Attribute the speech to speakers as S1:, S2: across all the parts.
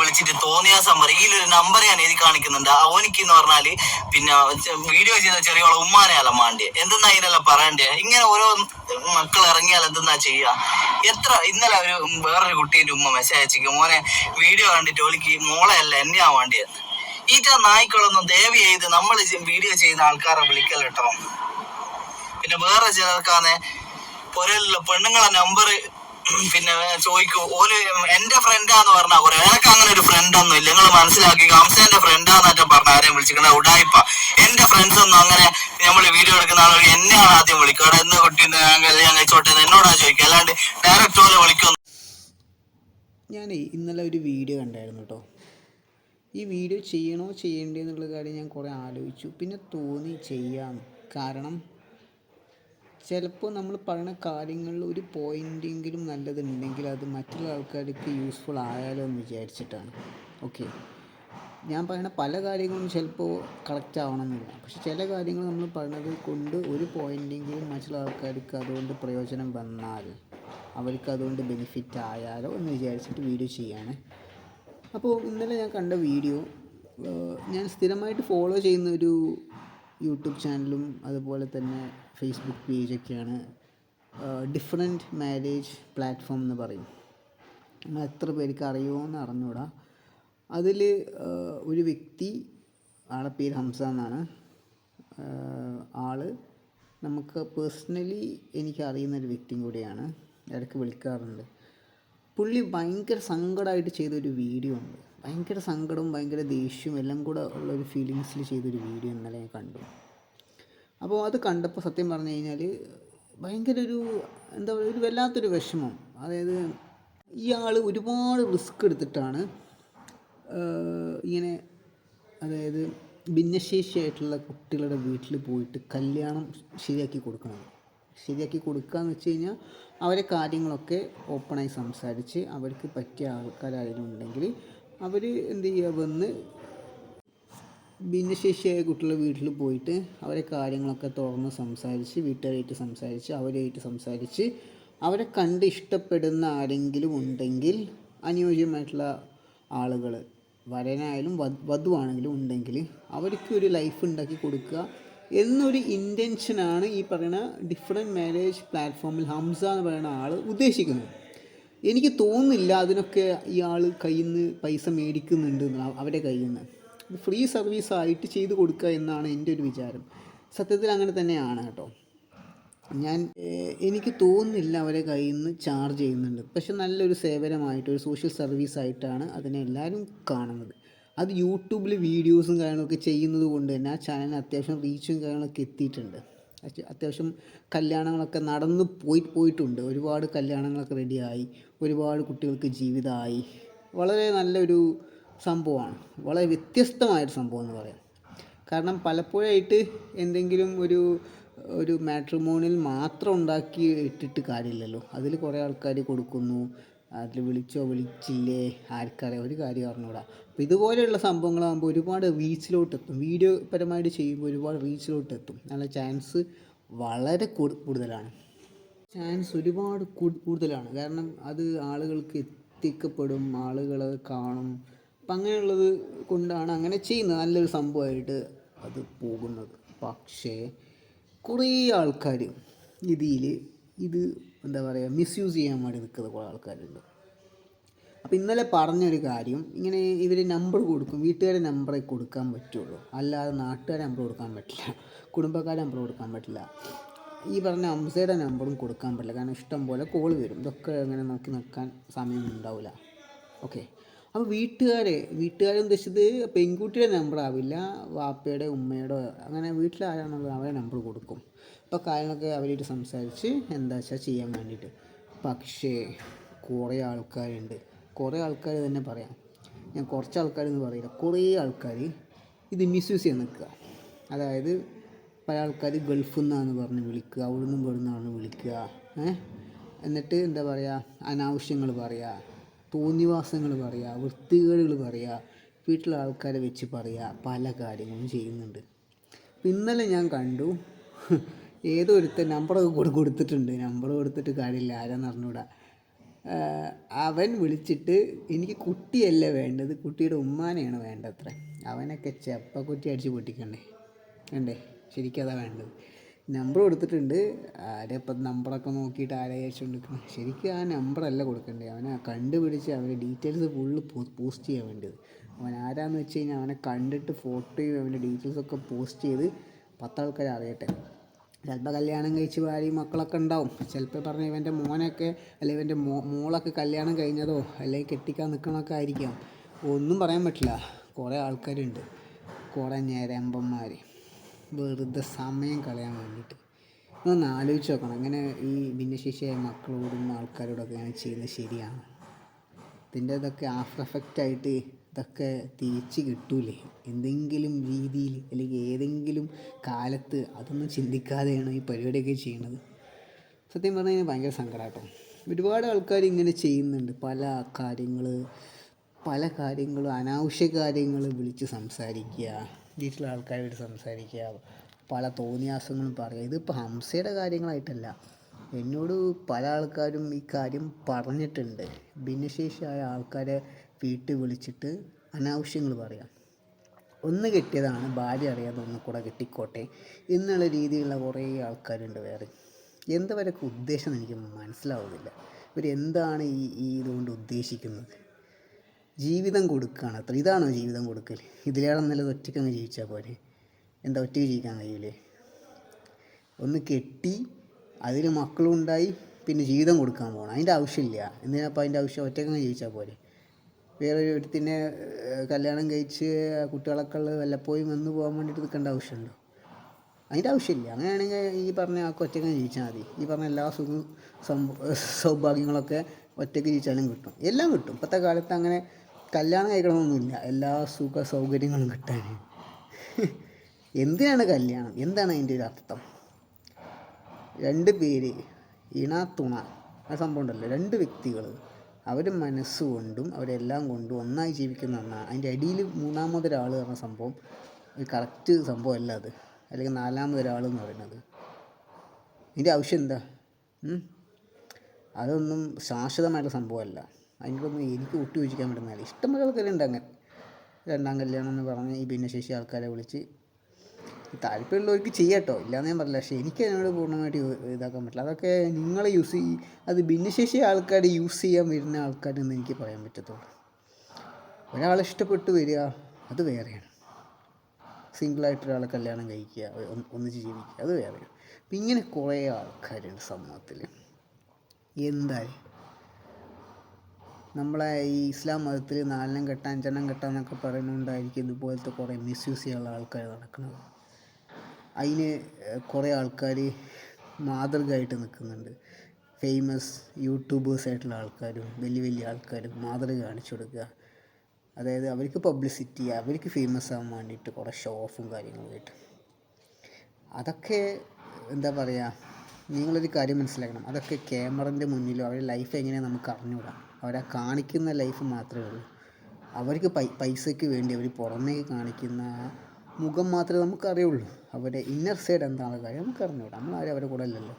S1: വിളിച്ചിട്ട് തോന്നിയ സമ്മറി ഈ ഒരു നമ്പർ ഞാൻ എഴുതി കാണിക്കുന്നുണ്ട്. അവനിക്ക് എന്ന് പറഞ്ഞാൽ പിന്നെ വീഡിയോ ചെയ്ത ചെറിയ ഉമ്മാനെയല്ല മാണ്ടിയെ. എന്തെന്നാ ഇതിനെല്ലാം പറയണ്ടേ? ഇങ്ങനെ ഓരോ മക്കൾ ഇറങ്ങിയാൽ എന്തെന്നാ ചെയ്യാ? എത്ര ഇന്നലെ ഒരു വേറൊരു കുട്ടീന്റെ ഉമ്മ മെസ്സേജ് അയച്ചിക്ക് മോനെ വീഡിയോ കണ്ടിട്ട് ഒലിക്ക് മോളെ അല്ല എന്നെയാ വേണ്ടിയെന്ന് ഈറ്റ നായ്ക്കളൊന്നും ദേവി ചെയ്ത് നമ്മൾ വീഡിയോ ചെയ്യുന്ന ആൾക്കാരെ വിളിക്കൽ കേട്ടോ പിന്നെ വേറെ ചിലർക്കാന്നെ പൊരലുള്ള പെണ്ണുങ്ങളെ നമ്പർ പിന്നെ ചോദിക്കൂ ഒരു എന്റെ ഫ്രണ്ടാന്ന് പറഞ്ഞാ കുറെ അങ്ങനെ ഒരു ഫ്രണ്ട് ഒന്നും ഇല്ല. നിങ്ങൾ മനസ്സിലാക്കി ഹംസന്റെ ഫ്രണ്ടാന്നറ്റം പറഞ്ഞ ആരെയും വിളിച്ചിരിക്കണ ഉടായിപ്പ. എന്റെ ഫ്രണ്ട്സ് ഒന്നും അങ്ങനെ നമ്മൾ വീഡിയോ എടുക്കുന്ന ആളുകൾ എന്നെയാണ് ആദ്യം വിളിക്കുക അവിടെ എന്ന് കുട്ടി കഴിച്ചോട്ടെ എന്ന് എന്നോടാ ചോദിക്കുക. അല്ലാണ്ട് ഡയറക്റ്റ് പോലെ വിളിക്കുന്നു
S2: ഞാൻ ഇന്നലെ ഒരു വീഡിയോ കണ്ടായിരുന്നു കേട്ടോ ഈ വീഡിയോ ചെയ്യണോ ചെയ്യണ്ടേ എന്നുള്ള കാര്യം ഞാൻ കുറേ ആലോചിച്ചു. പിന്നെ തോന്നി ചെയ്യാം. കാരണം ചിലപ്പോൾ നമ്മൾ പറയുന്ന കാര്യങ്ങളിൽ ഒരു പോയിന്റെങ്കിലും നല്ലതുണ്ടെങ്കിൽ അത് മറ്റുള്ള ആൾക്കാർക്ക് യൂസ്ഫുൾ ആയാലോ എന്ന് വിചാരിച്ചിട്ടാണ്. ഓക്കെ ഞാൻ പറയുന്ന പല കാര്യങ്ങളും ചിലപ്പോൾ കറക്റ്റ് ആവണമെന്നില്ല. പക്ഷെ ചില കാര്യങ്ങൾ നമ്മൾ പറഞ്ഞത് കൊണ്ട് ഒരു പോയിന്റെങ്കിലും മറ്റുള്ള ആൾക്കാർക്ക് അതുകൊണ്ട് പ്രയോജനം വന്നാൽ അവർക്ക് അതുകൊണ്ട് ബെനിഫിറ്റ് ആയാലോ എന്ന് വിചാരിച്ചിട്ട് വീഡിയോ ചെയ്യാണ്. അപ്പോൾ ഇന്നലെ ഞാൻ കണ്ട വീഡിയോ ഞാൻ സ്ഥിരമായിട്ട് ഫോളോ ചെയ്യുന്ന ഒരു യൂട്യൂബ് ചാനലും അതുപോലെ തന്നെ ഫേസ്ബുക്ക് പേജൊക്കെയാണ് ഡിഫറെന്റ് മാരേജ് പ്ലാറ്റ്ഫോം എന്ന് പറയും. എത്ര പേർക്ക് അറിയുമോ എന്ന് അറിഞ്ഞൂടാ. അതിൽ ഒരു വ്യക്തി ആളെ പേര് ഹംസ എന്നാണ്. ആൾ നമുക്ക് പേഴ്സണലി എനിക്ക് അറിയുന്ന ഒരു വ്യക്തിയും കൂടിയാണ്. ഇടയ്ക്ക് വിളിക്കാറുണ്ട്. പുള്ളി ഭയങ്കര സങ്കടമായിട്ട് ചെയ്തൊരു വീഡിയോ ഉണ്ട്. ഭയങ്കര സങ്കടവും ഭയങ്കര ദേഷ്യവും എല്ലാം കൂടെ ഉള്ള ഒരു ഫീലിങ്സിൽ ചെയ്തൊരു വീഡിയോ ഇന്നലെ ഞാൻ കണ്ടു. അപ്പോൾ അത് കണ്ടപ്പോൾ സത്യം പറഞ്ഞു കഴിഞ്ഞാൽ ഭയങ്കര ഒരു എന്താ പറയുക ഒരു വല്ലാത്തൊരു വിഷമം. അതായത് ഇയാൾ ഒരുപാട് റിസ്ക് എടുത്തിട്ടാണ് ഇങ്ങനെ അതായത് ഭിന്നശേഷിയായിട്ടുള്ള കുട്ടികളുടെ വീട്ടിൽ പോയിട്ട് കല്യാണം ശരിയാക്കി കൊടുക്കണം ശരിയാക്കി കൊടുക്കുക എന്ന് വെച്ച് കഴിഞ്ഞാൽ അവരെ കാര്യങ്ങളൊക്കെ ഓപ്പണായി സംസാരിച്ച് അവർക്ക് പറ്റിയ ആൾക്കാരായാലും ഉണ്ടെങ്കിൽ അവർ എന്ത് ചെയ്യുക വന്ന് ഭിന്നശേഷിയായ കുട്ടികളുടെ വീട്ടിൽ പോയിട്ട് അവരെ കാര്യങ്ങളൊക്കെ തുറന്ന് സംസാരിച്ച് വീട്ടുകാരായിട്ട് സംസാരിച്ച് അവരുമായിട്ട് സംസാരിച്ച് അവരെ കണ്ട് ഇഷ്ടപ്പെടുന്ന ആരെങ്കിലും ഉണ്ടെങ്കിൽ അനുയോജ്യമായിട്ടുള്ള ആളുകൾ വരനായാലും വധുവാണെങ്കിലും ഉണ്ടെങ്കിൽ അവർക്ക് ഒരു ലൈഫ് ഉണ്ടാക്കി കൊടുക്കുക എന്നൊരു ഇന്റൻഷനാണ് ഈ പറയുന്ന ഡിഫറെന്റ് മാരേജ് പ്ലാറ്റ്ഫോമിൽ ഹംസ എന്ന് പറയുന്ന ആൾ ഉദ്ദേശിക്കുന്നത്. എനിക്ക് തോന്നുന്നില്ല അതിനൊക്കെ ഇയാൾ കയ്യിൽ നിന്ന് പൈസ മേടിക്കുന്നുണ്ട് അവരുടെ കയ്യിൽ നിന്ന് ഫ്രീ സർവീസ് ആയിട്ട് ചെയ്തു കൊടുക്കുക എന്നാണ് എന്റെ ഒരു വിചാരം. സത്യത്തിൽ അങ്ങനെ തന്നെയാണ് കേട്ടോ. ഞാൻ എനിക്ക് തോന്നുന്നില്ല അവരെ കയ്യിൽ നിന്ന് ചാർജ് ചെയ്യുന്നുണ്ട്. പക്ഷെ നല്ലൊരു സേവനമായിട്ട് ഒരു സോഷ്യൽ സർവീസ് ആയിട്ടാണ് അതിനെ എല്ലാവരും കാണുന്നത്. അത് യൂട്യൂബിൽ വീഡിയോസും കാര്യങ്ങളൊക്കെ ചെയ്യുന്നത് കൊണ്ട് തന്നെ ആ ചാനലിന് അത്യാവശ്യം റീച്ചും കാര്യങ്ങളൊക്കെ എത്തിയിട്ടുണ്ട്. അത്യാവശ്യം കല്യാണങ്ങളൊക്കെ നടന്നു പോയി പോയിട്ടുണ്ട്. ഒരുപാട് കല്യാണങ്ങളൊക്കെ റെഡിയായി ഒരുപാട് കുട്ടികൾക്ക് ജീവിതമായി. വളരെ നല്ലൊരു സംഭവമാണ്. വളരെ വ്യത്യസ്തമായൊരു സംഭവം എന്ന് പറയാം. കാരണം പലപ്പോഴായിട്ട് എന്തെങ്കിലും ഒരു ഒരു മാട്രിമോണിയിൽ മാത്രം ഉണ്ടാക്കി ഇട്ടിട്ട് കാര്യമില്ലല്ലോ. അതിൽ കുറേ ആൾക്കാർ കൊടുക്കുന്നു. അതിൽ വിളിച്ചോ വിളിച്ചില്ലേ? ആർക്കറിയാം. ഒരു കാര്യം അറിഞ്ഞൂടാ. അപ്പോൾ ഇതുപോലെയുള്ള സംഭവങ്ങളാകുമ്പോൾ ഒരുപാട് റീച്ചിലോട്ട് എത്തും വീഡിയോ പരമായിട്ട് ചെയ്യുമ്പോൾ ഒരുപാട് റീച്ചിലോട്ട് എത്തും നല്ല ചാൻസ് വളരെ കൂടുതലാണ്. ചാൻസ് ഒരുപാട് കൂടുതലാണ്. കാരണം അത് ആളുകൾക്ക് എത്തിക്കപ്പെടും ആളുകൾ കാണും. അപ്പം അങ്ങനെയുള്ളത് കൊണ്ടാണ് അങ്ങനെ ചെയ്യുന്നത്. നല്ലൊരു സംഭവമായിട്ട് അത് പോകുന്നത്. പക്ഷേ കുറേ ആൾക്കാർ ഇതിൽ ഇത് എന്താ പറയുക മിസ്യൂസ് ചെയ്യാൻ വേണ്ടി നിൽക്കുന്ന കുറേ ആൾക്കാരുണ്ട്. അപ്പോൾ ഇന്നലെ പറഞ്ഞൊരു കാര്യം ഇങ്ങനെ ഇവർ നമ്പർ കൊടുക്കും വീട്ടുകാരെ നമ്പറേ കൊടുക്കാൻ പറ്റുള്ളൂ. അല്ലാതെ നാട്ടുകാരെ നമ്പർ കൊടുക്കാൻ പറ്റില്ല കുടുംബക്കാരെ നമ്പർ കൊടുക്കാൻ പറ്റില്ല. ഈ പറഞ്ഞ അംസയുടെ നമ്പറും കൊടുക്കാൻ പറ്റില്ല കാരണം ഇഷ്ടം പോലെ കോൾ വരും. ഇതൊക്കെ അങ്ങനെ നോക്കി നിൽക്കാൻ സമയം ഉണ്ടാവില്ല. ഓക്കെ അപ്പോൾ വീട്ടുകാരെ വീട്ടുകാരെ ഉദ്ദേശിച്ചത് പെൺകുട്ടിയുടെ നമ്പർ ആവില്ല വാപ്പയുടെ ഉമ്മയുടെ അങ്ങനെ വീട്ടിലാരാണുള്ളത് അവരെ നമ്പർ കൊടുക്കും. അപ്പോൾ കാര്യങ്ങളൊക്കെ അവരായിട്ട് സംസാരിച്ച് എന്താ വെച്ചാൽ ചെയ്യാൻ വേണ്ടിയിട്ട്. പക്ഷേ കുറേ ആൾക്കാരുണ്ട്. കുറേ ആൾക്കാർ തന്നെ പറയാം. ഞാൻ കുറച്ച് ആൾക്കാരെന്ന് പറയില്ല. കുറേ ആൾക്കാർ ഇത് മിസ്യൂസ് ചെയ്യാൻ നിൽക്കുക. അതായത് പല ആൾക്കാർ ഗൾഫിൽ നിന്നാണ് പറഞ്ഞ് വിളിക്കുക. അവിടെ നിന്നും ഇവിടെ നിന്നാണ് വിളിക്കുക എന്നിട്ട് എന്താ പറയുക അനാവശ്യങ്ങൾ പറയുക തോന്നിവാസങ്ങൾ പറയുക വൃത്തികേടുകൾ പറയുക വീട്ടിലെ ആൾക്കാരെ വെച്ച് പറയുക പല കാര്യങ്ങളും ചെയ്യുന്നുണ്ട്. ഇന്നലെ ഞാൻ കണ്ടു. ഏതോ നമ്പറൊക്കെ കൊടു കൊടുത്തിട്ടുണ്ട്. നമ്പർ കൊടുത്തിട്ട് കാര്യമില്ല. ആരാന്ന് അറിഞ്ഞൂടാ. അവൻ വിളിച്ചിട്ട് എനിക്ക് കുട്ടിയല്ല വേണ്ടത്? കുട്ടിയുടെ ഉമ്മാനെയാണ് വേണ്ടത്ര. അവനൊക്കെ ചെപ്പക്കുറ്റി അടിച്ച് പൊട്ടിക്കണ്ടേ? വേണ്ടേ ശരിക്കും അതാ വേണ്ടത്. നമ്പർ കൊടുത്തിട്ടുണ്ട്. ആരെപ്പം നമ്പറൊക്കെ നോക്കിയിട്ട് ആരെ അയച്ചുകൊണ്ടിരിക്കണം ശരിക്കും ആ നമ്പറല്ല കൊടുക്കേണ്ടത് അവനെ കണ്ടുപിടിച്ച് അവന്റെ ഡീറ്റെയിൽസ് ഫുള്ള് പോസ്റ്റ് ചെയ്യാൻ വേണ്ടത് അവൻ ആരാന്ന് വെച്ച് കഴിഞ്ഞാൽ അവനെ കണ്ടിട്ട് ഫോട്ടോയും അവന്റെ ഡീറ്റെയിൽസൊക്കെ പോസ്റ്റ് ചെയ്ത് പത്താൾക്കാർ അറിയട്ടെ. ചിലപ്പോൾ കല്യാണം കഴിച്ച് ഭാര്യയും മക്കളൊക്കെ ഉണ്ടാവും. ചിലപ്പോൾ പറഞ്ഞ ഇവന്റെ മോനൊക്കെ അല്ലെങ്കിൽ ഇവന്റെ മോ മോളൊക്കെ കല്യാണം കഴിഞ്ഞതോ അല്ലെങ്കിൽ കെട്ടിക്കാൻ നിൽക്കണമൊക്കെ ആയിരിക്കാം. ഒന്നും പറയാൻ പറ്റില്ല. കുറേ ആൾക്കാരുണ്ട്. കുറേ ഞരമ്പന്മാർ വെറുതെ സമയം കളയാൻ വേണ്ടിയിട്ട് ഒന്ന് ആലോചിച്ച് നോക്കണം. അങ്ങനെ ഈ ഭിന്നശേഷിയായ മക്കളോടും ആൾക്കാരോടൊക്കെ ഞാൻ ചെയ്യുന്നത് ശരിയാണ്? ഇതിന്റെ ഇതൊക്കെ ആഫ്റ്റർ എഫക്റ്റ് ആയിട്ട് ഇതൊക്കെ തിരിച്ച് കിട്ടൂലേ? എന്തെങ്കിലും രീതിയിൽ അല്ലെങ്കിൽ ഏതെങ്കിലും കാലത്ത് അതൊന്നും ചിന്തിക്കാതെയാണ് ഈ പരിപാടിയൊക്കെ ചെയ്യുന്നത് സത്യം പറഞ്ഞു കഴിഞ്ഞാൽ ഭയങ്കര സങ്കടമാട്ടോ ഒരുപാട് ആൾക്കാർ ഇങ്ങനെ ചെയ്യുന്നുണ്ട്. പല കാര്യങ്ങൾ പല കാര്യങ്ങളും അനാവശ്യ കാര്യങ്ങൾ വിളിച്ച് സംസാരിക്കുക വീട്ടിലെ ആൾക്കാരോട് സംസാരിക്കുക പല തോന്നിയാസങ്ങളും പറയുക. ഇതിപ്പോൾ ഹംസയുടെ കാര്യങ്ങളായിട്ടല്ല. എന്നോട് പല ആൾക്കാരും ഈ കാര്യം പറഞ്ഞിട്ടുണ്ട്. ഭിന്നശേഷിയായ ആൾക്കാരെ വീട്ടിൽ വിളിച്ചിട്ട് അനാവശ്യങ്ങൾ പറയാം. ഒന്ന് കിട്ടിയതാണ് ഭാര്യ അറിയാതെ ഒന്ന് കൂടെ കിട്ടിക്കോട്ടെ എന്നുള്ള രീതിയിലുള്ള കുറേ ആൾക്കാരുണ്ട് വേറെ. എന്തവരൊക്കെ ഉദ്ദേശം എനിക്ക് മനസ്സിലാവുന്നില്ല. ഇവർ എന്താണ് ഈ ഈ ഇതുകൊണ്ട് ഉദ്ദേശിക്കുന്നത്? ജീവിതം കൊടുക്കുകയാണ് അത്ര. ഇതാണോ ജീവിതം കൊടുക്കൽ ഇതിലേറെ നല്ലത് ഒറ്റയ്ക്ക് അങ്ങ് ജീവിച്ചാൽ പോരെ? എന്താ ഒറ്റയ്ക്ക് ജീവിക്കാൻ കഴിയൂലേ? ഒന്ന് കെട്ടി അതിൽ മക്കളുണ്ടായി പിന്നെ ജീവിതം കൊടുക്കാൻ പോകണം അതിന്റെ ആവശ്യമില്ല. എന്തിനാപ്പം അതിന്റെ ആവശ്യം? ഒറ്റയ്ക്കങ്ങ് ജീവിച്ചാൽ പോരെ? വേറെ ഒരുത്തിനെ കല്യാണം കഴിച്ച് കുട്ടികളൊക്കെ ഉള്ളത് വല്ലപ്പോഴും വന്ന് പോകാൻ വേണ്ടിയിട്ട് നിൽക്കേണ്ട ആവശ്യമുണ്ടോ? അതിന്റെ ആവശ്യമില്ല. അങ്ങനെയാണെങ്കിൽ ഈ പറഞ്ഞ ആൾക്ക് ഒറ്റയ്ക്ക് ജീവിച്ചാൽ മതി. ഈ പറഞ്ഞ എല്ലാ സുഖ സംഭ സൗഭാഗ്യങ്ങളൊക്കെ ഒറ്റയ്ക്ക് ജീവിച്ചാലും കിട്ടും. എല്ലാം കിട്ടും. ഇപ്പോഴത്തെ കാലത്ത് അങ്ങനെ കല്യാണം കഴിക്കണമെന്നൊന്നുമില്ല എല്ലാ സുഖ സൗകര്യങ്ങളും കിട്ടാൻ. എന്തിനാണ് കല്യാണം? എന്താണ് അതിന്റെ ഒരു അർത്ഥം? രണ്ട് പേര് ഇണ തുണ. ആ സംഭവം ഉണ്ടല്ലോ. രണ്ട് വ്യക്തികൾ. അവർ മനസ്സുകൊണ്ടും അവരെല്ലാം കൊണ്ടും ഒന്നായി ജീവിക്കുന്ന ഒന്നാണ് അതിന്റെ അടിയിൽ മൂന്നാമതൊരാൾ പറഞ്ഞ സംഭവം ഒരു കറക്റ്റ് സംഭവമല്ല അത്. അല്ലെങ്കിൽ നാലാമതൊരാൾ എന്ന് പറയുന്നത്. ഇതിന്റെ ആവശ്യം എന്താ? അതൊന്നും ശാശ്വതമായിട്ടുള്ള സംഭവമല്ല. അതിനോടൊന്നും എനിക്ക് ഒട്ടി യോജിക്കാൻ പറ്റുന്നതല്ല ഇഷ്ടംപോലെ ആൾക്കാരുണ്ട് അങ്ങനെ. രണ്ടാം കല്യാണം എന്ന് പറഞ്ഞ് ഈ ഭിന്നശേഷി ആൾക്കാരെ വിളിച്ച് താല്പര്യമുള്ളവർക്ക് ചെയ്യാട്ടോ. ഇല്ലാന്ന് ഞാൻ പറയില്ല പക്ഷേ എനിക്ക് അതിനോട് പൂർണമായിട്ട് ഇതാക്കാൻ പറ്റില്ല. അതൊക്കെ നിങ്ങൾ യൂസ് ചെയ്യും അത് ഭിന്നശേഷി ആൾക്കാർ യൂസ് ചെയ്യാൻ വരുന്ന ആൾക്കാരെന്ന് എനിക്ക് പറയാൻ പറ്റത്തുള്ളൂ. ഒരാളെ ഇഷ്ടപ്പെട്ട് വരിക അത് വേറെയാണ്. സിംഗിളായിട്ട് ഒരാളെ കല്യാണം കഴിക്കുക ഒന്ന് ഒന്നിച്ച് ജീവിക്കുക അത് വേറെയാണ്. അപ്പം ഇങ്ങനെ കുറേ ആൾക്കാരുണ്ട് സമൂഹത്തിൽ. എന്തായാലും നമ്മളെ ഈ ഇസ്ലാം മതത്തിൽ നാലെണ്ണം കെട്ടാൻ അഞ്ചെണ്ണം കെട്ടാൻ എന്നൊക്കെ പറയുന്നുണ്ടായിരിക്കും ഇതുപോലത്തെ കുറേ മിസ്യൂസ് ചെയ്യാനുള്ള ആൾക്കാർ നടക്കുന്നത്. അതിന് കുറേ ആൾക്കാർ മാതൃകയായിട്ട് നിൽക്കുന്നുണ്ട്. ഫേമസ് യൂട്യൂബേഴ്സ് ആയിട്ടുള്ള ആൾക്കാരും വലിയ വലിയ ആൾക്കാരും മാതൃക കാണിച്ചു കൊടുക്കുക. അതായത് അവർക്ക് പബ്ലിസിറ്റി അവർക്ക് ഫേമസ് ആവാൻ വേണ്ടിയിട്ട് കുറേ ഷോ ഓഫും കാര്യങ്ങളും ആയിട്ട് അതൊക്കെ എന്താ പറയുക നിങ്ങളൊരു കാര്യം മനസ്സിലാക്കണം. അതൊക്കെ ക്യാമറന്റെ മുന്നിലും അവരുടെ ലൈഫ് എങ്ങനെയാണ് നമുക്ക് അറിഞ്ഞുകൂടാ. അവരാ കാണിക്കുന്ന ലൈഫ് മാത്രമേ ഉള്ളൂ. അവർക്ക് പൈസയ്ക്ക് വേണ്ടി അവർ പുറമേക്ക് കാണിക്കുന്ന മുഖം മാത്രമേ നമുക്ക് അറിയുള്ളൂ അവരുടെ ഇന്നർ സൈഡ് എന്താണ് കാര്യം നമുക്ക് അറിഞ്ഞുകൂടാ നമ്മളാരും അവരുടെ കൂടെ അല്ലല്ലോ.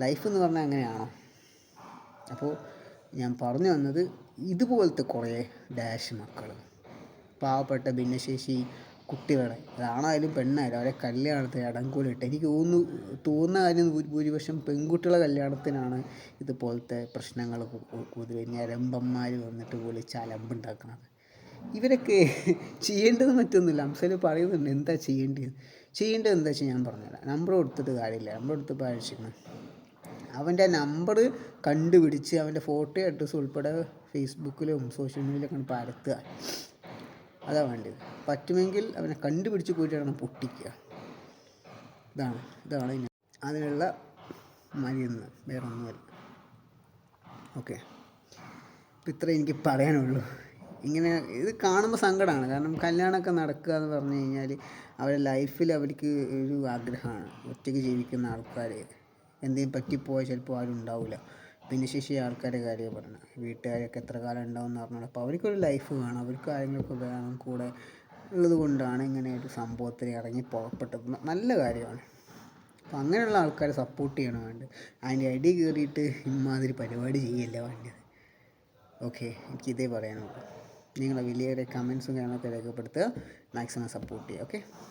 S2: ലൈഫ് എന്ന് പറഞ്ഞാൽ അങ്ങനെയാണോ? അപ്പോൾ ഞാൻ പറഞ്ഞു വന്നത് ഇതുപോലത്തെ കുറേ ഡാഷ് മക്കൾ പാവപ്പെട്ട ഭിന്നശേഷി കുട്ടികളെ. അതാണായാലും പെണ്ണായാലും അവരെ കല്യാണത്തിന് അടങ്കൂലിട്ട്. എനിക്ക് തോന്നുന്നു തോന്നുന്ന കാര്യം ഭൂരിപക്ഷം പെൺകുട്ടികളെ കല്യാണത്തിനാണ് ഇതുപോലത്തെ പ്രശ്നങ്ങൾ കൂടുതൽ ഞരമ്പന്മാർ വന്നിട്ട് വിളിച്ച് അലമ്പുണ്ടാക്കുന്നത് ഇവരൊക്കെ ചെയ്യേണ്ടത് മറ്റൊന്നുമില്ല. അംസൽ പറയുന്നുണ്ട് എന്താ ചെയ്യേണ്ടത്? ചെയ്യേണ്ടത് എന്താ വെച്ചാൽ ഞാൻ പറഞ്ഞുതരാം. നമ്പർ കൊടുത്തിട്ട് കാര്യമില്ല. നമ്പർ കൊടുത്തപ്പോൾ അയച്ചിരിക്കണം അവന്റെ നമ്പർ കണ്ടുപിടിച്ച് അവന്റെ ഫോട്ടോ അഡ്രസ്സ് ഉൾപ്പെടെ ഫേസ്ബുക്കിലും സോഷ്യൽ മീഡിയയിലൊക്കെ പരത്തുക. അതാ വേണ്ടത്. പറ്റുമെങ്കിൽ അവനെ കണ്ടുപിടിച്ച് പോയിട്ട് വേണം പൊട്ടിക്കുക. ഇതാണ്. ഇതാണ് അതിനുള്ള മരുന്ന് വേറെ ഒന്നുമല്ല ഓക്കെ. ഇപ്പം ഇത്ര എനിക്ക് പറയാനുള്ളൂ. ഇങ്ങനെ ഇത് കാണുമ്പോൾ സങ്കടമാണ് കാരണം കല്യാണമൊക്കെ നടക്കുക എന്ന് പറഞ്ഞു കഴിഞ്ഞാൽ അവരുടെ ലൈഫിൽ അവർക്ക് ഒരു ആഗ്രഹമാണ്. ഒറ്റയ്ക്ക് ജീവിക്കുന്ന ആൾക്കാർ എന്തെങ്കിലും പറ്റിപ്പോയാൽ ചിലപ്പോൾ ആരും ഉണ്ടാവില്ല ഭിന്നശേഷി ആൾക്കാരുടെ കാര്യം പറഞ്ഞു വീട്ടുകാരൊക്കെ എത്ര കാലം ഉണ്ടാവും എന്ന് പറഞ്ഞാൽ അപ്പോൾ അവർക്കൊരു ലൈഫ് വേണം. അവർക്ക് കാര്യങ്ങളൊക്കെ വേണം കൂടെ ഉള്ളത് കൊണ്ടാണ് ഇങ്ങനെ ഒരു സംഭവത്തിൽ ഇറങ്ങി പുറപ്പെട്ടത്. നല്ല കാര്യമാണ്. അപ്പം അങ്ങനെയുള്ള ആൾക്കാരെ സപ്പോർട്ട് ചെയ്യണം വേണ്ടത്. അതിന്റെ അടി കയറിയിട്ട് ഇമാതിരി പരിപാടി ചെയ്യല്ല വേണ്ടത്? ഓക്കെ എനിക്കിതേ പറയാനുള്ളൂ. നിങ്ങളെ വലിയ കമൻസും കാര്യങ്ങളൊക്കെ രേഖപ്പെടുത്തുക. മാക്സിമം സപ്പോർട്ട് ചെയ്യുക ഓക്കെ